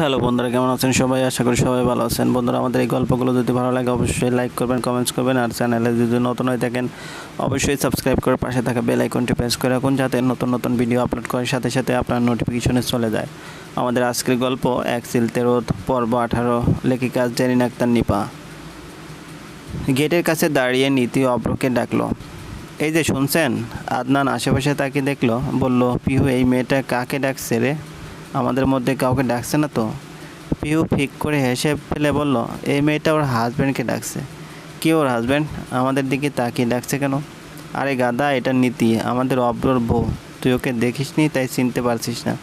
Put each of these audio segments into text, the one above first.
Hello বন্ধুরা, কেমন আছেন সবাই? আশা করি সবাই ভালো আছেন। বন্ধুরা, আমাদের এই গল্পগুলো যদি ভালো লাগে, অবশ্যই লাইক করবেন কমেন্টস করবেন, আর চ্যানেলে যদি নতুন হয়ে থাকেন, অবশ্যই সাবস্ক্রাইব করে পাশে থাকা বেল আইকনটি প্রেস করে রাখুন, যাতে নতুন নতুন ভিডিও আপলোড করার সাথে সাথে আপনার নোটিফিকেশনে চলে যায়। আমাদের আজকের গল্প এক সিলতে রোদ পর্ব আঠারো, লেখিকা জেরিন আক্তার নিপা। গেটের কাছে দাঁড়িয়ে নীতি অব্রকে ডাকলো, এই যে শুনছেন? আদনান আশেপাশে তাকে দেখল, বলল, পিহু, এই মেয়েটা কাকে ডাকছে রে? আমাদের মধ্যে কাউকে ডাকছে না তো। পিহু ফিক করে হেসে ফেলে বলল, এই মেয়েটা ওর হাজব্যান্ডকে ডাকছে। কি ওর হাজব্যান্ড আমাদের দিকে তাকিয়ে ডাকছে কেন? আরে গাদা, এটা নীতি। আমাদের অব্রর বউ। তুই ওকে দেখিসনি, তাই চিনতে পারছিস না।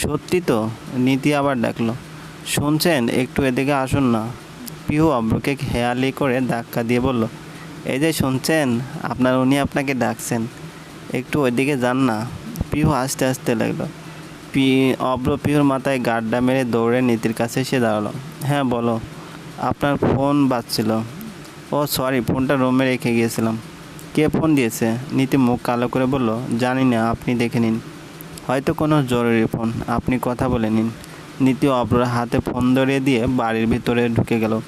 সত্যি তো? নীতি আবার ডাকলো, শুনছেন, একটু এদিকে আসুন না। পিহু অব্রকে হেয়ালি করে ধাক্কা দিয়ে বলল, এই যে শুনছেন, আপনার উনি আপনাকে ডাকছেন। একটু ওইদিকে যান না। পিহু আস্তে আস্তে লাগল পি মাথায় গাড্ডা মেরে দৌড়ে নীতির কাছে এসে দাঁড়াল। হ্যাঁ বলো, আপনার ফোন বাজছিল। ও, সরি, ফোনটা রুমে রেখে গিয়েছিলাম। কে ফোন দিয়েছে? নীতি মুখ কালো করে বলল, জানি না, আপনি দেখে নিন। হয়তো কোনো জরুরি ফোন, আপনি কথা বলে নিন। নীতি অব্রর হাতে ফোন ধরিয়ে দিয়ে বাড়ির ভিতরে ঢুকে গেল।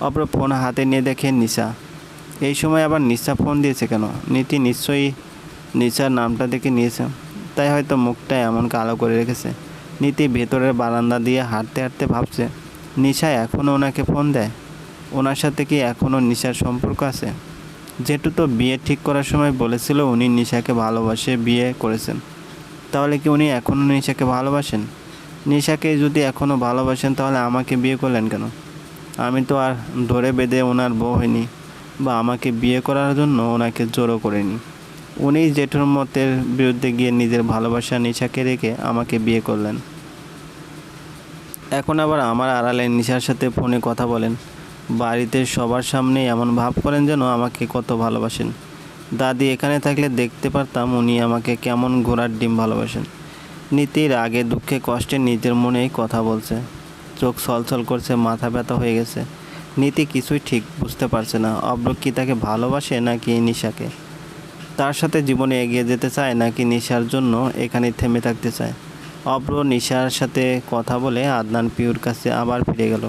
অব্র ফোন হাতে নিয়ে দেখে নিশা। এই সময় আবার নিশা ফোন দিয়েছে কেন? নীতি নিশ্চয়ই নিশার নামটা দেখে নিয়েছে। তাই হয়তো মুখটা এমন কালো করে রেখেছে। নীতি ভেতরের বারান্দা দিয়ে হাঁটতে হাঁটতে ভাবছে, নিশা এখনও ওনাকে ফোন দেয়? ওনার সাথে কি এখনও নিশার সম্পর্ক আছে? যেটু তো বিয়ে ঠিক করার সময় বলেছিল উনি নিশাকে ভালোবাসে, বিয়ে করেছেন। তাহলে কি উনি এখনও নিশাকে ভালোবাসেন? নিশাকে যদি এখনও ভালোবাসেন, তাহলে আমাকে বিয়ে করলেন কেন? আমি তো আর ধরে বেঁধে ওনার বউ হইনি বা আমাকে বিয়ে করার জন্য ওনাকে জোরও করিনি। উনি জেঠুর মতের বিরুদ্ধে গিয়ে নিজের ভালোবাসা নিশাকে রেখে আমাকে বিয়ে করলেন। এখন আবার আমার আড়ালে নিশার সাথে ফোনে কথা বলেন। বাড়িতে সবার সামনে এমন ভাব করেন যেন আমাকে কত ভালোবাসেন। দাদি এখানে থাকলে দেখতে পারতাম উনি আমাকে কেমন ঘোড়ার ডিম ভালোবাসেন। নীতির আগে দুঃখে কষ্টে নিজের মনেই কথা বলছে। চোখ ছলছল করছে, মাথা ব্যথা হয়ে গেছে। নীতি কিছুই ঠিক বুঝতে পারছে না। অব্র কি তাকে ভালোবাসে নাকি নিশাকে? তার সাথে জীবনে এগিয়ে যেতে চায় নাকি নিশার জন্য এখানে থেমে থাকতে চায়? অব্র নিশার সাথে কথা বলে আদনান পিহুর কাছে আবার ফিরে গেল।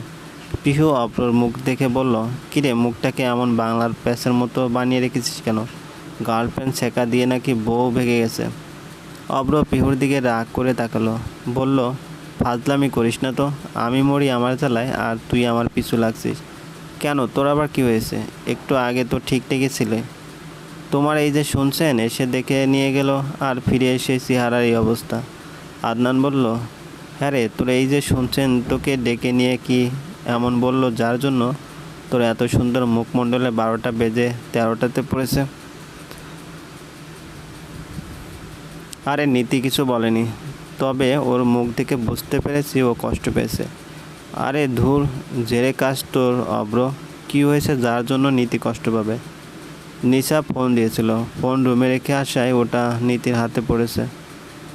পিহু অব্রর মুখ দেখে বলল, কিরে, মুখটাকে এমন বাংলার প্যাসের মতো বানিয়ে রেখেছিস কেন? গার্লফ্রেন্ড ছেঁকা দিয়ে নাকি বউ ভেঙে গেছে? অব্র পিহুর দিকে রাগ করে তাকালো। বলল, ফাজলামি করিস না তো, আমি মরি আমার চালায় আর তুই আমার পিছু লাগছিস। কেন, তোর আবার কী হয়েছে? একটু আগে তো ঠিক ঠেকেছিলে তোমার এই যে শুনছেন, এসে দেখে নিয়ে গেল আর ফিরে এসে সিহারার এই অবস্থা। আদনান বলল হ্যাঁ রে, তোর এই যে শুনছেন, তোকে ডেকে নিয়ে কি এমন বলল যার জন্য তোর এত সুন্দর মুখমণ্ডলে বারোটা বেজে তেরোটাতে পড়েছে? আরে, নীতি কিছু বলেনি। তবে ওর মুখ থেকে বুঝতে পেরেছি ও কষ্ট পেয়েছে। আরে ধুর, জেরে কাজ তোর অব্র। কী হয়েছে যার জন্য নীতি কষ্ট পাবে? নিশা ফোন দিয়েছিল। ফোন রুমে রেখে আসায় ওটা নীতির হাতে পড়েছে।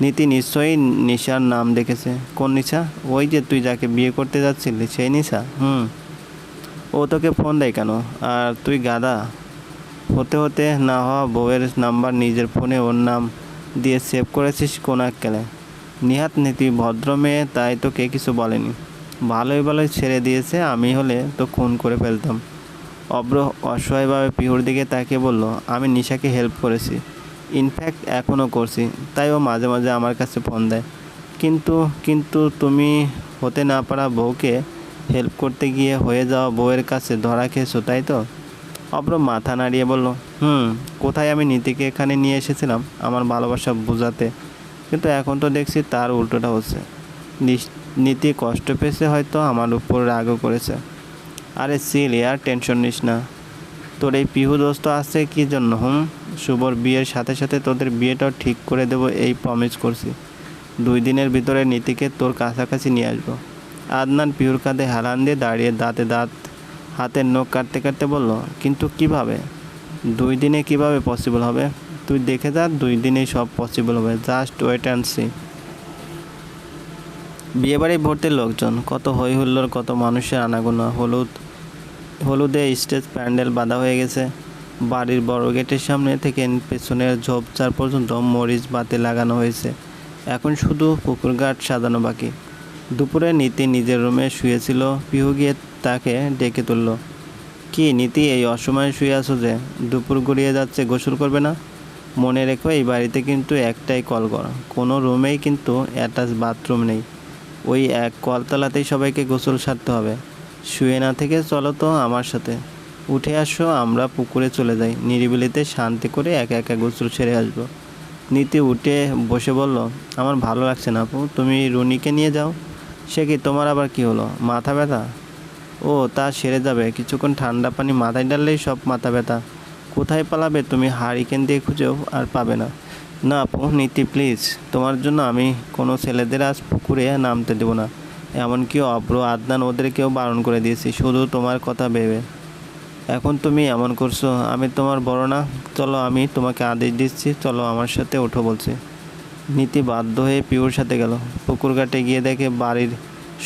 নীতি নিশ্চয়ই নিশার নাম দেখেছে। কোন নিশা? ওই যে তুই যাকে বিয়ে করতে যাচ্ছিলি, সেই নিশা? হুম। ও তোকে ফোন দেয় কেন? আর তুই গাদা হতে হতে না হওয়া বউয়ের নাম্বার নিজের ফোনে ওর নাম দিয়ে সেভ করেছিস কোন এককেলে? নিহাত নীতি ভদ্র মেয়ে, তাই তোকে কিছু বলেনি। ভালোই ভালোই ছেড়ে দিয়েছে, আমি হলে তো খুন করে ফেলতাম। অব্র অসহায়ভাবে পিহুর দিকে তাকিয়ে বলল, আমি নিশাকে হেল্প করেছি। ইনফ্যাক্ট এখনও করছি। তাই ও মাঝে মাঝে আমার কাছে ফোন দেয়। কিন্তু কিন্তু তুমি হতে না পারা বউকে হেল্প করতে গিয়ে হয়ে যাওয়া বউয়ের কাছে ধরা খেয়েছো, তাই তো? অব্র মাথা নাড়িয়ে বলল, হুম, কোথায় আমি নীতিকে এখানে নিয়ে এসেছিলাম? আমার ভালোবাসা বোঝাতে। কিন্তু এখন তো দেখছি তার উল্টোটা হচ্ছে। নীতি কষ্ট পেয়েছে হয়তো, আমার উপর রাগও করেছে। আরে সিল, ইয়ার টেনশন নিস না। তোর এই পিহু দোস্ত আসছে কি জন্য, হুম? শুভর বিয়ের সাথে সাথে তোদের বিয়েটাও ঠিক করে দেবো এই প্রমিস করছি। দুই দিনের ভিতরে নীতিকে তোর কাছাকাছি নিয়ে আসব। আদনান পিহুর কাঁধে হেলান দিয়ে দাঁড়িয়ে দাঁতে দাঁত, হাতের নখ কাটতে কাটতে বলল, কিন্তু কীভাবে? দুই দিনে কীভাবে পসিবল হবে? তুই দেখে যা, দুই দিনেই সব পসিবল হবে। জাস্ট ওয়েট অ্যান্ড সি বিয়েবাড়ি ভর্তি লোকজন, কত হই হুল্লোর কত মানুষের আনাগোনা। হলুদ, হলুদে স্টেজ প্যান্ডেল বাঁধা হয়ে গেছে। বাড়ির বড় গেটের সামনে থেকে পেছনের ঝোপঝাড় পর্যন্ত মরিচ বাতি লাগানো হয়েছে। এখন শুধু পুকুর ঘাট সাজানো বাকি। দুপুরে নীতি নিজের রুমে শুয়েছিল, পিহু গিয়ে তাকে ডেকে তুলল, কি নীতি, এই অসময়ে শুয়ে আছো যে? দুপুর গড়িয়ে যাচ্ছে, গোসল করবে না? মনে রেখো, এই বাড়িতে কিন্তু একটাই কল কর কোনো রুমেই কিন্তু অ্যাটাচ বাথরুম নেই। ওই এক কলতলাতেই সবাইকে গোসল সারতে হবে। শুয়ে না থেকে চলো তো আমার সাথে। উঠে আসো, আমরা পুকুরে চলে যাই। নিরিবিলিতে শান্তি করে একা একা গোসল সেরে আসব। নীতি উঠে বসে বলল, আমার ভালো লাগছে না আপু, তুমি রুনিকে নিয়ে যাও। সে কি তোমার আবার কি হলো, মাথা ব্যথা? ও, তা সেরে যাবে। কিছুক্ষণ ঠান্ডা পানি মাথায় ডাললেই সব মাথা ব্যথা। কোথায় পালাবে তুমি হারিকেন দিয়ে খুঁজেও আর পাবে না। না আপু নীতি প্লিজ তোমার জন্য আমি কোনো ছেলেদের আজ পুকুরে নামতে দেবো না। এমনকি অব্র, আদনান ওদেরকেও বারণ করে দিয়েছি, শুধু তোমার কথা ভেবে। এখন তুমি এমন করছ, আমি তোমার বড় না। চলো, আমি তোমাকে আদেশ দিচ্ছি, চলো আমার সাথে ওঠো বলছে। নীতি বাধ্য হয়ে পিওর সাথে গেল। পুকুর ঘাটে গিয়ে দেখে বাড়ির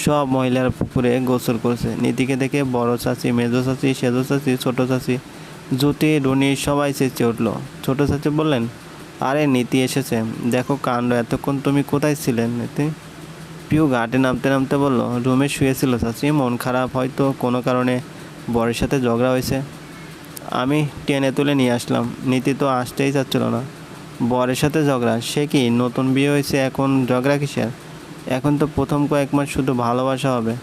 সব মহিলার পুকুরে গোসল করছে। নীতিকে দেখে বড় চাচি, মেজো চাচি, সেজো চাচি, ছোটো চাচি জুতি রুনি, সবাই চেঁচে উঠল। ছোটো চাচি বললেন আরে নীতি এসেছে। দেখো কাণ্ড, এতক্ষণ তুমি কোথায় ছিলেন নীতি? পিউ ঘাটে নামতে নামতে বলল, রুমে শুয়েছিল চাচি, মন খারাপ হয়তো কোনো কারণে বরের সাথে ঝগড়া হয়েছে। আমি টেনে তুলে নিয়ে আসলাম। নীতি তো আসতেই চাচ্ছিল না। বরের সাথে ঝগড়া? সে কি নতুন বিয়ে হয়েছে এখন? ঝগড়া কিসের? এখন তো প্রথম কয়েক মাস শুধু ভালোবাসা হবে।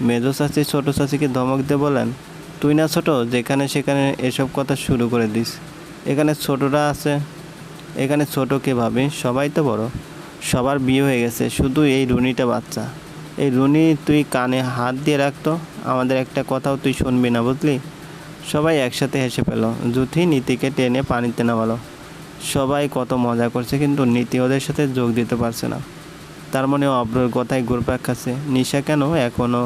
মেজো চাচি ছোটো চাচিকে ধমক দিয়ে বলেন তুই না ছোটো, যেখানে সেখানে এসব কথা শুরু করে দিস। এখানে ছোটরা আছে এখানে ছোট কে ভাবি? সবাই তো বড়। সবার বিয়ে হয়ে গেছে, শুধু এই রুনিটা বাচ্চা। এই রুনি, তুই কানে হাত দিয়ে রাখতো আমাদের একটা কথাও তুই শুনবি না, বুঝলি? সবাই একসাথে হেসে পেল জুথি নীতিকে টেনে পানিতে নামালো। সবাই কত মজা করছে, কিন্তু নীতি ওদের সাথে যোগ দিতে পারছে না। তার মনে অব্রর কথায় ঘুরপাক খাচ্ছে। নিশা কেন এখনও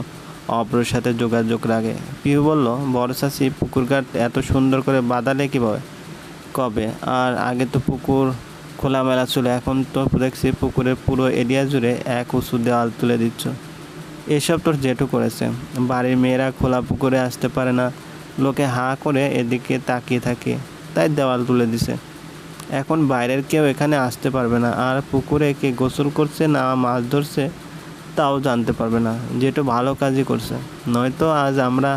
অব্রর সাথে যোগাযোগ রাখে? পিহু বলল, বড় চাষি পুকুর ঘাট এত সুন্দর করে বাঁধালে কীভাবে? কবে? আর আগে তো পুকুর খোলামেলা ছিল, এখন তো দেখছি পুকুরের পুরো এরিয়া জুড়ে এক উঁচু দেওয়াল তুলে দিচ্ছ। এসব তোর জেঠু করেছে। বাড়ির মেয়েরা খোলা পুকুরে আসতে পারে না। লোকে হাঁ করে এদিকে তাকিয়ে থাকে, তাই দেওয়াল তুলে দিছে। এখন বাইরের কেউ এখানে আসতে পারবে না, আর পুকুরে কে গোসল করছে না মাছ ধরছে তাও জানতে পারবে না। যেটা ভালো কাজই করছে, নয়তো আজ আমরা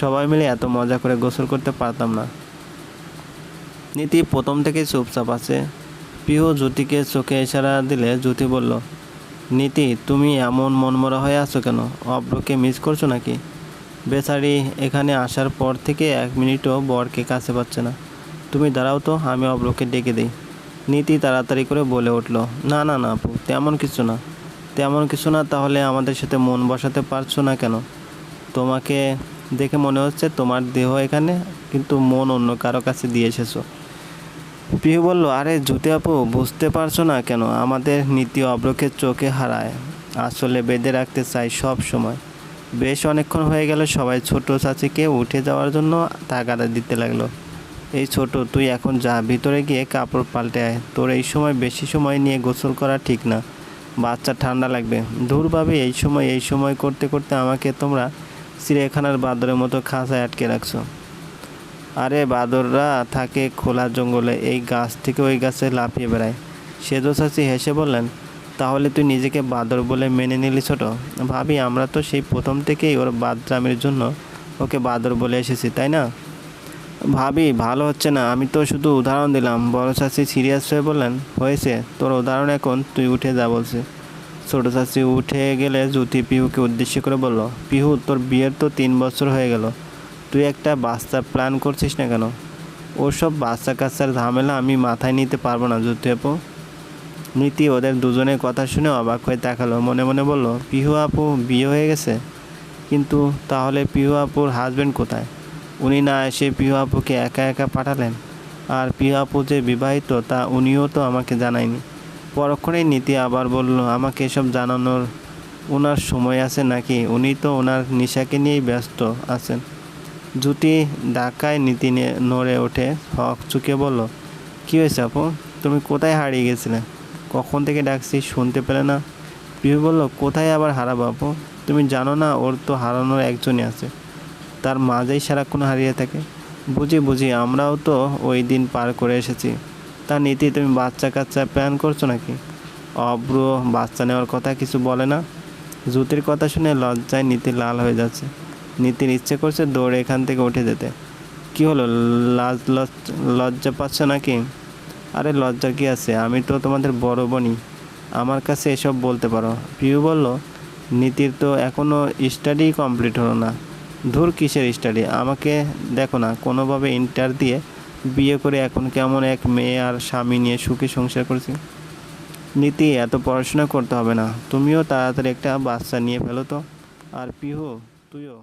সবাই মিলে এত মজা করে গোসল করতে পারতাম না। নীতি প্রথম থেকেই চুপচাপ আছে। পিহু জ্যোতিকে চোখে ইশারা দিলে জ্যোতি বলল, নীতি, তুমি এমন মনমরা হয়ে আছো কেন? অব্রকে মিস করছ নাকি? বেচারি, এখানে আসার পর থেকে এক মিনিটও বরকে কাছে পাচ্ছে না। তুমি দাঁড়াও তো, আমি অব্রকে ডেকে দিই। নীতি তাড়াতাড়ি করে বলে উঠল, না না না আপু, তেমন কিছু না। তেমন কিছু না, তাহলে আমাদের সাথে মন বসাতে পারছ না কেন? তোমাকে দেখে মনে হচ্ছে তোমার দেহ এখানে, কিন্তু মন অন্য কারও কাছে দিয়ে এসেছ। পিহু বলল, আরে জুতে আপু, বুঝতে পারছ না কেন? আমাদের নীতি অব্রকে চোখে হারায়। আসলে বেঁধে রাখতে চাই সব সময়। বেশ অনেকক্ষণ হয়ে গেল, সবাই ছোট চাচিকে উঠে যাওয়ার জন্য তাগাদা দিতে লাগল। এই ছোট, তুই এখন যা, ভিতরে গিয়ে কাপড় পাল্টে আয়। তোর এই সময় বেশি সময় নিয়ে গোসল করা ঠিক না। বাচ্চা ঠান্ডা লাগবে। দূর ভাবে, এই সময় এই সময় করতে করতে আমাকে তোমরা চিড়িয়াখানার বাদরের মতো খাঁচায় আটকে রাখছো। আরে বাদররা থাকে খোলা জঙ্গলে, এই গাছ থেকে ওই গাছে লাফিয়ে বেড়ায়। সেজো চাচি হেসে বললেন, তাহলে তুই নিজেকে বাদর বলে মেনে নিলি ছোট। ভাবি, আমরা তো সেই প্রথম থেকেই ওর বাদরামের জন্য ওকে বাদর বলে এসেছি, তাই না? ভাবি, ভালো হচ্ছে না। আমি তো শুধু উদাহরণ দিলাম। বড় চাচি সিরিয়াস হয়ে বললেন, হয়েছে। তোর উদাহরণ এখন তুই উঠে যা বলছে। ছোট চাচি উঠে গেলে জ্যোতি পিহুকে উদ্দেশ্য করে বলল, পিহু, তোর বিয়ের তো তিন বছর হয়ে গেল। তুই একটা বাচ্চা প্ল্যান করছিস না কেন? ওসব বাচ্চা কাচ্চার ঝামেলা আমি মাথায় নিতে পারব না, জ্যোতি আপু। নীতি ওদের দুজনের কথা শুনে অবাক হয়ে তাকালো, মনে মনে বলল, পিহু আপু বিয়ে হয়ে গেছে? কিন্তু তাহলে পিহু আপুর হাজবেন্ড কোথায়? উনি না এসে পিহু আপুকে একা একা পাঠালেন? আর পিহু আপু যে বিবাহিত, তা উনিও তো আমাকে জানায়নি। পরক্ষণেই নীতি আবার বলল, আমাকে এসব জানানোর ওনার সময় আছে নাকি? উনি তো ওনার নিশাকে নিয়েই ব্যস্ত আছেন। জুটি ডাকায় নীতি নড়ে ওঠে। হক চুকে বলল, কী হয়েছে আপু? তুমি কোথায় হারিয়ে গেছিলে? কখন থেকে ডাকছি শুনতে পেলে না? পিহু বলল, কোথায় আবার হারাবো আপু? তুমি জানো না, ওর তো হারানোর একজনই আছে। তার মাঝেই সারাক্ষণ হারিয়ে থাকে। বুঝি বুঝি, আমরাও তো ওই দিন পার করে এসেছি। তা নীতি, তুমি বাচ্চা কাচ্চা প্ল্যান করছ নাকি? অব্র বাচ্চা নেওয়ার কথা কিছু বলে না? জ্যোতির কথা শুনে লজ্জায় নীতি লাল হয়ে যাচ্ছে। নীতির ইচ্ছে করছে দৌড়ে এখান থেকে উঠে যেতে। কি হলো? লাজ, লজ- লজ্জা পাচ্ছ নাকি? আরে লজ্জা কি আছে? আমি তো তোমাদের বড় বোনই আমার কাছে এসব বলতে পারো। প্রিয় বলল, নীতির তো এখনও স্টাডি কমপ্লিট হলো না। ধুর কিসের স্টাডি আমাকে দেখো না, কোনোভাবে ইন্টার দিয়ে বিয়ে করে এখন কেমন এক মেয়ে আর স্বামী নিয়ে সুখী সংসার করছি? নীতি, এত পড়াশোনা করতে হবে না। তুমিও তাড়াতাড়ি একটা বাচ্চা নিয়ে ফেলো তো। আর পিহু, তুইও।